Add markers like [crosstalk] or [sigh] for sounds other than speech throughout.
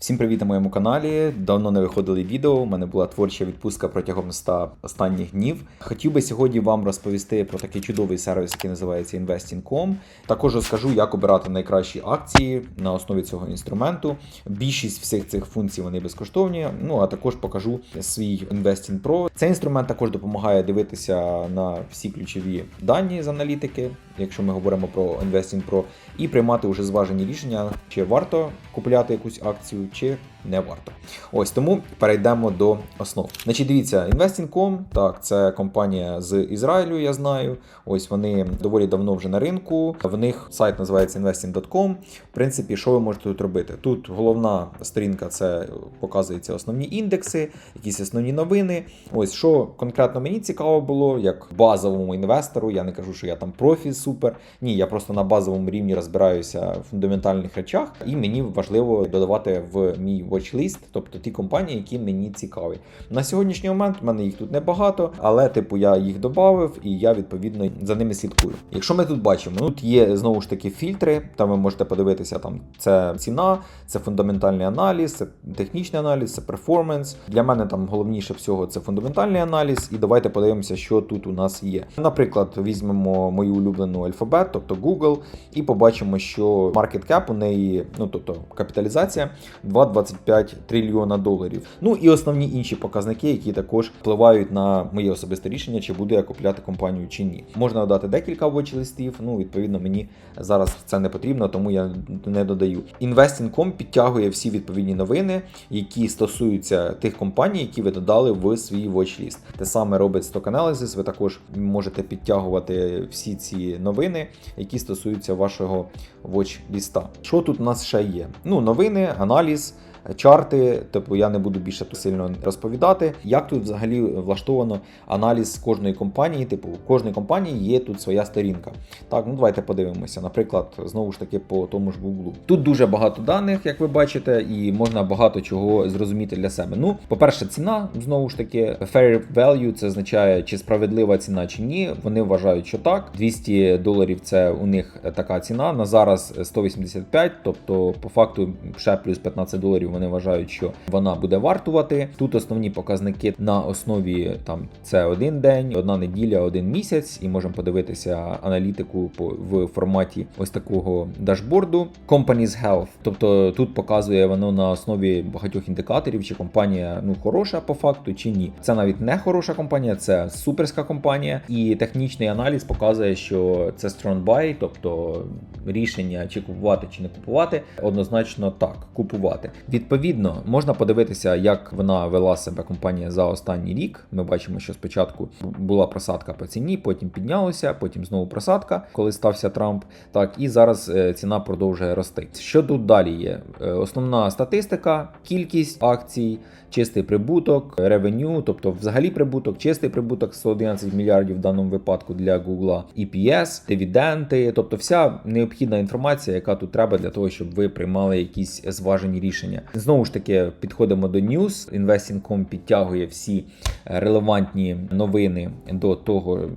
Всім привіт на моєму каналі. Давно не виходили відео. У мене була творча відпустка протягом 100 останніх днів. Хотів би сьогодні вам розповісти про такий чудовий сервіс, який називається Investing.com. Також розкажу, як обирати найкращі акції на основі цього інструменту. Більшість всіх цих функцій вони безкоштовні. Ну а також покажу свій Investing Pro. Цей інструмент також допомагає дивитися на всі ключові дані з аналітики, якщо ми говоримо про Investing Pro, і приймати уже зважені рішення, чи варто купляти якусь акцію, чи не варто. Ось тому перейдемо до основ. Значить, дивіться, Investing.com, так, це компанія з Ізраїлю, я знаю. Ось вони доволі давно вже на ринку. В них сайт називається investing.com. В принципі, що ви можете тут робити? Тут головна сторінка це показуються основні індекси, якісь основні новини. Ось що конкретно мені цікаво було, як базовому інвестору. Я не кажу, що я там профі супер. Ні, я просто на базовому рівні розбираюся в фундаментальних речах, і мені важливо додавати в мій watchlist, тобто ті компанії, які мені цікаві. На сьогоднішній момент в мене їх тут небагато, але типу я їх додав і я відповідно за ними слідкую. Якщо ми тут бачимо, тут є знову ж таки фільтри, там ви можете подивитися, там це ціна, це фундаментальний аналіз, це технічний аналіз, це перформанс. Для мене там головніше всього це фундаментальний аналіз. І давайте подивимося, що тут у нас є. Наприклад, візьмемо мою улюблену Alphabet, тобто Google, і побачимо, що market cap у неї, ну тобто капіталізація 2,25 трильйона доларів. Ну і основні інші показники, які також впливають на моє особисте рішення, чи буду я купляти компанію чи ні. Можна додати декілька watch-листів, Ну, відповідно, мені зараз це не потрібно, тому я не додаю. Investing.com підтягує всі відповідні новини, які стосуються тих компаній, які ви додали в свій watch-ліст. Те саме робить Stock Analysis, Ви також можете підтягувати всі ці новини, які стосуються вашого watch-ліста. Що тут у нас ще є? Ну, новини, аналіз. Чарти, типу я не буду більше сильно розповідати, як тут взагалі влаштовано аналіз кожної компанії. Типу, у кожної компанії є тут своя сторінка. Так, ну давайте подивимося. Наприклад, знову ж таки по тому ж Google. Тут дуже багато даних, як ви бачите, і можна багато чого зрозуміти для себе. Ну, по-перше, ціна знову ж таки, fair value, це означає, чи справедлива ціна чи ні. Вони вважають, що так. 200 доларів це у них така ціна. На зараз 185, тобто, по факту, ще плюс 15 доларів вони вважають, що вона буде вартувати. Тут основні показники на основі там це один день, одна неділя, один місяць, і можемо подивитися аналітику в форматі ось такого дашборду. Company's Health, тобто тут показує воно на основі багатьох індикаторів, чи компанія ну хороша по факту, чи ні. Це навіть не хороша компанія, це суперська компанія, і технічний аналіз показує, що це strong buy, тобто рішення чи купувати, чи не купувати, однозначно так, купувати. Відповідно, можна подивитися, як вона вела себе компанія за останній рік. Ми бачимо, що спочатку була просадка по ціні, потім піднялося, потім знову просадка, коли стався Трамп. Так, і зараз е, ціна продовжує рости. Що тут далі є? Е, Основна статистика, кількість акцій, чистий прибуток, ревеню, тобто взагалі прибуток, чистий прибуток 111 мільярдів в даному випадку для Google, EPS, дивіденти, тобто вся необхідна інформація, яка тут треба для того, щоб ви приймали якісь зважені рішення. Знову ж таки, підходимо до News. Investing.com підтягує всі релевантні новини до того,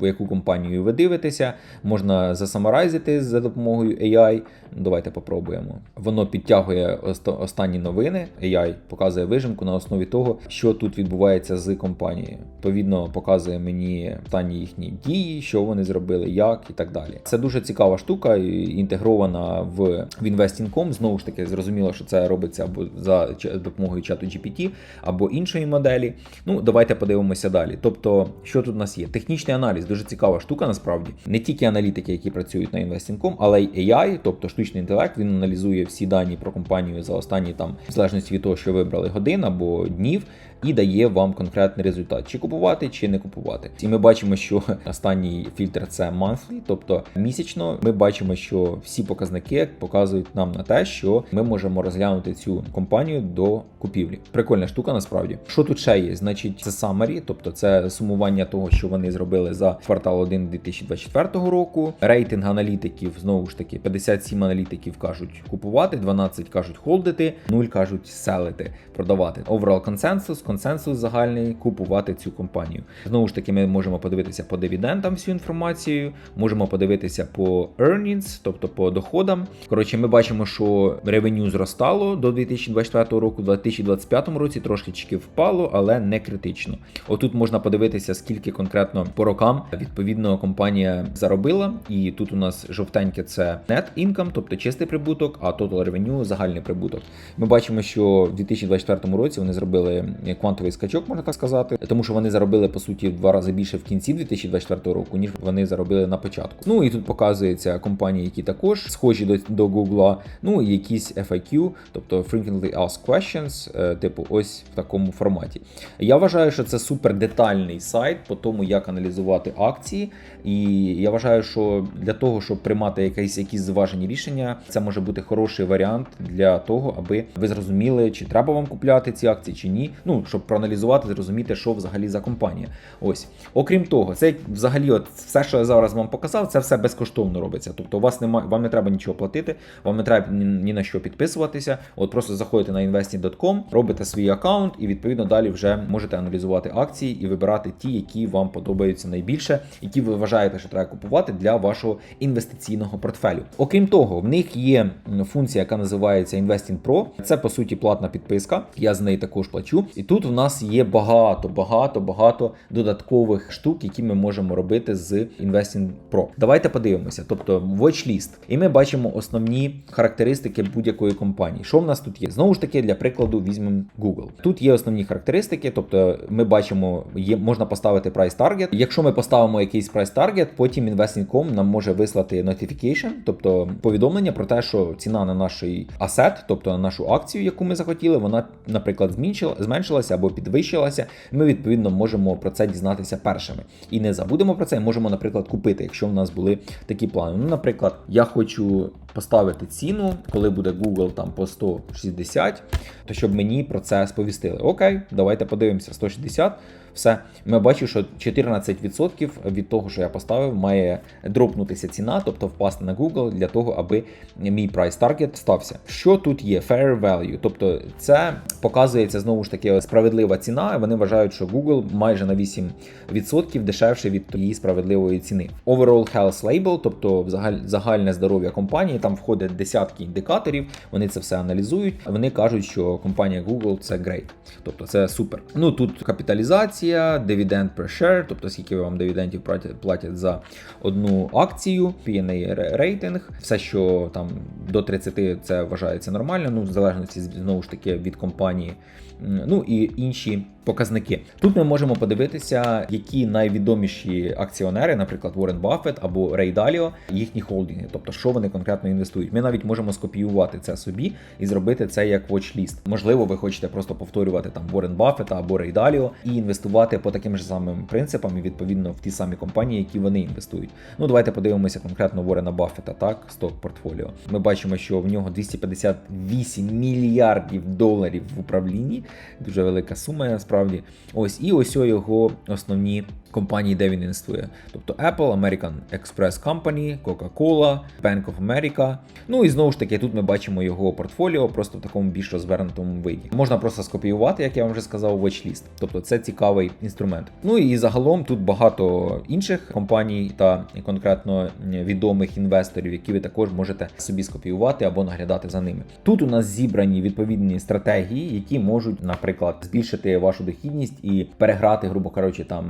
в яку компанію ви дивитеся. Можна засамарайзити за допомогою AI. Давайте попробуємо. Воно підтягує останні новини. AI показує вижимку на основі того, що тут відбувається з компанією. Відповідно, показує мені останні їхні дії, що вони зробили, як і так далі. Це дуже цікава штука, інтегрована в, в Investing.com. Знову ж таки, зрозуміло, що це робиться або за допомогою чату GPT, або іншої моделі. Ну, давайте подивимося далі. Тобто, що тут у нас є? Технічний аналіз, дуже цікава штука, насправді. Не тільки аналітики, які працюють на Investing.com, але й AI, тобто штучний інтелект, він аналізує всі дані про компанію за останні там, в залежності від того, що вибрали годин або днів, і дає вам конкретний результат, чи купувати, чи не купувати. І ми бачимо, що [laughs] останній фільтр це monthly, тобто місячно. Ми бачимо, що всі показники показують нам на те, що ми можемо розглянути цю компанію до купівлі. Прикольна штука, насправді. Що тут ще є? Значить, це summary, тобто це сумування того, що вони зробили за квартал 1 2024 року. Рейтинг аналітиків знову ж таки 57 аналітиків кажуть купувати, 12 кажуть холдити, 0 кажуть селити, продавати. Overall консенсус, консенсус загальний купувати цю компанію. Знову ж таки, ми можемо подивитися по дивідендам всю інформацію, можемо подивитися по earnings, тобто по доходам. Коротше, ми бачимо, що ревеню зростало до 2024 року, у 2025 році трошечки впало, але не критично. Отут можна подивитися, скільки конкретно по рокам відповідно компанія заробила. І тут у нас жовтеньке це net income, тобто чистий прибуток, а total revenue – загальний прибуток. Ми бачимо, що в 2024 році вони зробили квантовий скачок, можна так сказати, тому що вони заробили по суті в два рази більше в кінці 2024 року, ніж вони заробили на початку. Ну і тут показується компанії, які також схожі до, до Google, ну і якісь FAQ, тобто Frequently Asked Questions, е, типу, ось в такому форматі. Я вважаю, що це супер детальний сайт по тому, як аналізувати акції. І я вважаю, що для того, щоб приймати якісь якісь зважені рішення, це може бути хороший варіант для того, аби ви зрозуміли, чи треба вам купляти ці акції, чи ні. Ну щоб проаналізувати, зрозуміти, що взагалі за компанія. Ось, окрім того, це взагалі, от все, що я зараз вам показав, це все безкоштовно робиться. Тобто, у вас немає, вам не треба нічого платити, вам не треба ні, на що підписуватися. От просто заходите на investing.com, робите свій аккаунт, і відповідно далі вже можете аналізувати акції і вибирати ті, які вам подобаються найбільше, які ви вважаєте, що треба купувати для вашого інвестиційного портфелю. Окрім того, в них є функція, яка називається Investing Pro. Це по суті платна підписка. Я з неї також плачу. І тут в нас є багато, багато, багато додаткових штук, які ми можемо робити з Investing Pro. Давайте подивимося. Тобто watchlist. І ми бачимо основні характеристики будь-якої компанії. Що в нас тут є? Знову ж таки, для прикладу, візьмемо Google. Тут є основні характеристики, тобто ми бачимо, є можна поставити price target. Якщо ми поставимо якийсь price target, потім Investing.com нам може вислати notification, тобто повідомлення про те, що ціна на наш асет, тобто на нашу акцію, яку ми захотіли, вона, наприклад, зменшилася або підвищилася. Ми відповідно можемо про це дізнатися першими. І не забудемо про це. Можемо, наприклад, купити, якщо в нас були такі плани. Ну, наприклад, я хочу поставити ціну, коли буде Google там по 160, то щоб мені про це сповістили. Окей, давайте подивимося, 160. Все, ми бачимо, що 14% від того, що я поставив, має дропнутися ціна, тобто впасти на Google для того, аби мій price target стався. Що тут є? Fair value, тобто це показується знову ж таки справедлива ціна. Вони вважають, що Google майже на 8% дешевше від її справедливої ціни. Overall health label, тобто загальне здоров'я компанії, там входять десятки індикаторів. Вони це все аналізують. Вони кажуть, що компанія Google це great, тобто це супер. Ну тут капіталізація, дивіденд per share, тобто скільки вам дивідендів платять за одну акцію, P&A рейтинг, все, що там до 30 це вважається нормально, ну в залежності знову ж таки від компанії. Ну і інші показники. Тут ми можемо подивитися, які найвідоміші акціонери, наприклад, Уоррен Баффет або Рей Даліо, їхні холдинги, тобто що вони конкретно інвестують. Ми навіть можемо скопіювати це собі і зробити це як watch-list. Можливо, ви хочете просто повторювати там Уоррен Баффета або Рей Даліо і інвестувати по таким ж самим принципам і відповідно в ті самі компанії, які вони інвестують. Ну давайте подивимося конкретно Уоррена Баффета, так, сток портфоліо. Ми бачимо, що в нього 258 мільярдів доларів в управлінні. Дуже велика сума, насправді. Ось і ось його основні компанії, де він інвестує. Тобто Apple, American Express Company, Coca-Cola, Bank of America. Ну і знову ж таки, тут ми бачимо його портфоліо просто в такому більш розвернутому виді. Можна просто скопіювати, як я вам вже сказав, watchlist. Тобто це цікавий інструмент. Ну і загалом тут багато інших компаній та конкретно відомих інвесторів, які ви також можете собі скопіювати або наглядати за ними. Тут у нас зібрані відповідні стратегії, які можуть, наприклад, збільшити вашу дохідність і переграти, грубо кажучи, там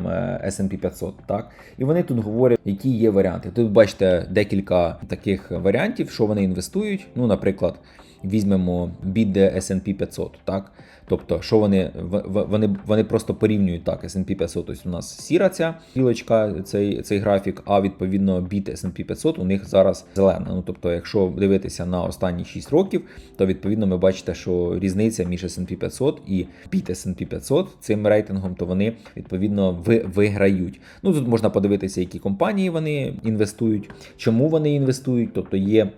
S&P 500, так? І вони тут говорять, які є варіанти. Тут бачите декілька таких варіантів, що вони інвестують. Ну, наприклад, візьмемо BID S&P 500, так? Тобто, що вони вони, вони просто порівнюють так, S&P 500, ось у нас сіра ця білочка, цей цей графік, а відповідно біт S&P 500 у них зараз зелена. Ну тобто, якщо дивитися на останні 6 років, то відповідно ми бачите, що різниця між S&P 500 і біт S&P 500 цим рейтингом, то вони відповідно ви, виграють. Ну тут можна подивитися, які компанії вони інвестують, чому вони інвестують, тобто є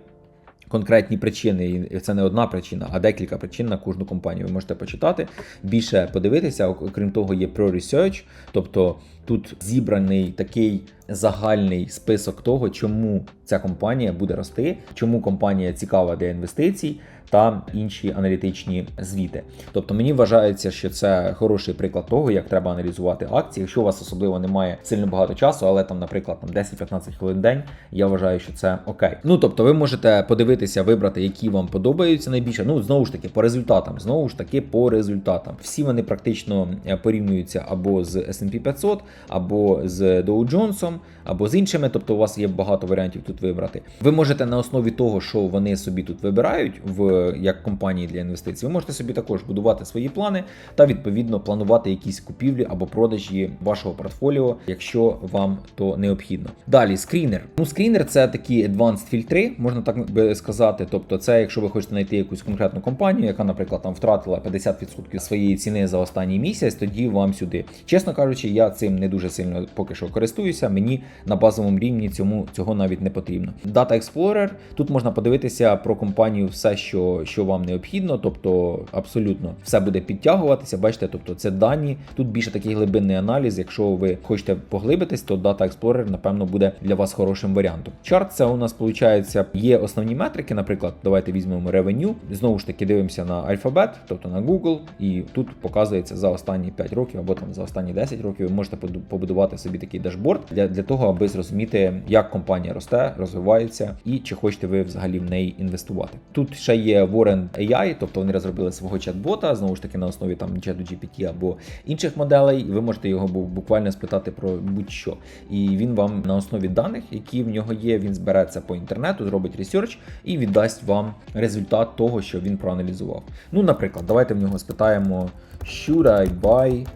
конкретні причини, і це не одна причина, а декілька причин на кожну компанію. Ви можете почитати, більше подивитися. Окрім того, є про Research, тобто тут зібраний такий загальний список того, чому ця компанія буде рости, чому компанія цікава для інвестицій. Та інші аналітичні звіти. Тобто мені вважається, що це хороший приклад того, як треба аналізувати акції. Якщо у вас особливо немає сильно багато часу, але там, наприклад, там 10-15 хвилин день, я вважаю, що це окей. Ну тобто, ви можете подивитися, вибрати, які вам подобаються найбільше. Ну знову ж таки, по результатам, знову ж таки, по результатам. Всі вони практично е, порівнюються або з S&P 500, або з Dow Jones, або з іншими. Тобто, у вас є багато варіантів тут вибрати. Ви можете на основі того, що вони собі тут вибирають в як компанії для інвестицій, ви можете собі також будувати свої плани та відповідно планувати якісь купівлі або продажі вашого портфоліо, якщо вам то необхідно. Далі скрінер. Ну, скрінер це такі advanced фільтри, можна так би сказати. Тобто, це якщо ви хочете знайти якусь конкретну компанію, яка, наприклад, там втратила 50% своєї ціни за останній місяць, тоді вам сюди. Чесно кажучи, я цим не дуже сильно поки що користуюся. Мені на базовому рівні цьому цього навіть не потрібно. Data Explorer, тут можна подивитися про компанію все, що, що вам необхідно, тобто абсолютно все буде підтягуватися. Бачите, тобто це дані. Тут більше такий глибинний аналіз. Якщо ви хочете поглибитись, то Data Explorer, напевно, буде для вас хорошим варіантом. Чарт це у нас виходить, є основні метрики. Наприклад, давайте візьмемо revenue. Знову ж таки, дивимося на Alphabet, тобто на Google, і тут показується за останні 5 років або там за останні 10 років. Ви можете побудувати собі такий дашборд для, для того, аби зрозуміти, як компанія росте, розвивається і чи хочете ви взагалі в неї інвестувати. Тут ще є Warren AI, тобто вони розробили свого чат-бота, знову ж таки на основі там ChatGPT або інших моделей. Ви можете його буквально спитати про будь-що. І він вам на основі даних, які в нього є, він збере це по інтернету, зробить ресерч і віддасть вам результат того, що він проаналізував. Ну, наприклад, давайте в нього спитаємо: Should I buy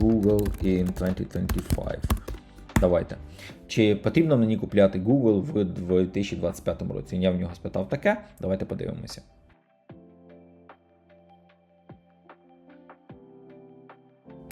Google in 2025? Давайте. Чи потрібно мені купляти Google в 2025 році? Я в нього спитав таке. Давайте подивимося.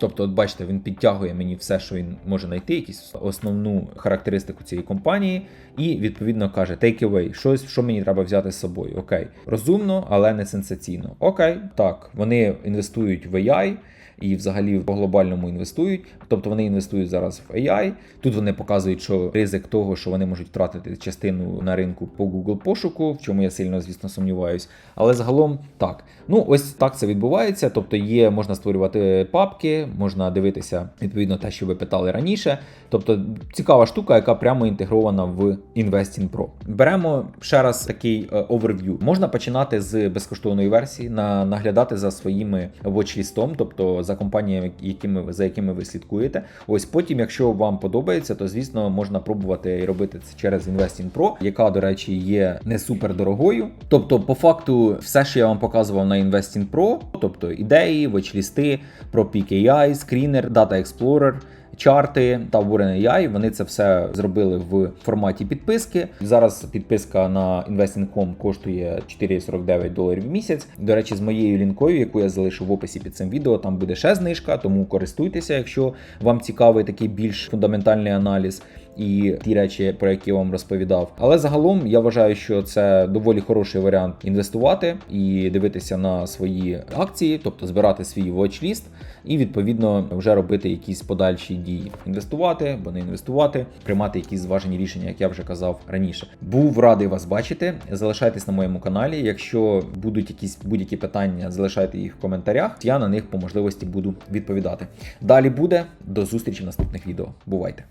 Тобто, от бачите, він підтягує мені все, що він може знайти, якісь основну характеристику цієї компанії, і відповідно каже: take away, щось, що мені треба взяти з собою. Окей, розумно, але не сенсаційно. Окей, так, вони інвестують в AI. І взагалі по глобальному інвестують, тобто вони інвестують зараз в AI. Тут вони показують, що ризик того, що вони можуть втратити частину на ринку по Google пошуку, в чому я сильно, звісно, сумніваюсь. Але загалом так. Ну ось так це відбувається. Тобто є, можна створювати папки, можна дивитися відповідно те, що ви питали раніше. Тобто цікава штука, яка прямо інтегрована в Investing Pro. Беремо ще раз такий оверв'ю. Можна починати з безкоштовної версії, на наглядати за своїми watch-лістом, тобто за компаніями, якими за якими ви слідкуєте. Ось потім, якщо вам подобається, то звісно можна пробувати і робити це через Investing Pro, яка, до речі, є не супер дорогою. Тобто, по факту, все, що я вам показував на Investing Pro, тобто ідеї, watch-лісти, про PKI, скрінер, Data Explorer, чарти та Warren AI, Вони це все зробили в форматі підписки. Зараз підписка на Investing.com коштує 4,49 доларів в місяць. До речі, з моєю лінкою, яку я залишу в описі під цим відео, там буде ще знижка, тому користуйтеся, якщо вам цікавий такий більш фундаментальний аналіз. І ті речі, про які я вам розповідав. Але загалом я вважаю, що це доволі хороший варіант інвестувати і дивитися на свої акції, тобто збирати свій watch-ліст і відповідно вже робити якісь подальші дії. Інвестувати або не інвестувати, приймати якісь зважені рішення, як я вже казав раніше. Був радий вас бачити. Залишайтесь на моєму каналі. Якщо будуть якісь будь-які питання, залишайте їх в коментарях. Я на них по можливості буду відповідати. Далі буде до зустрічі в наступних відео. Бувайте!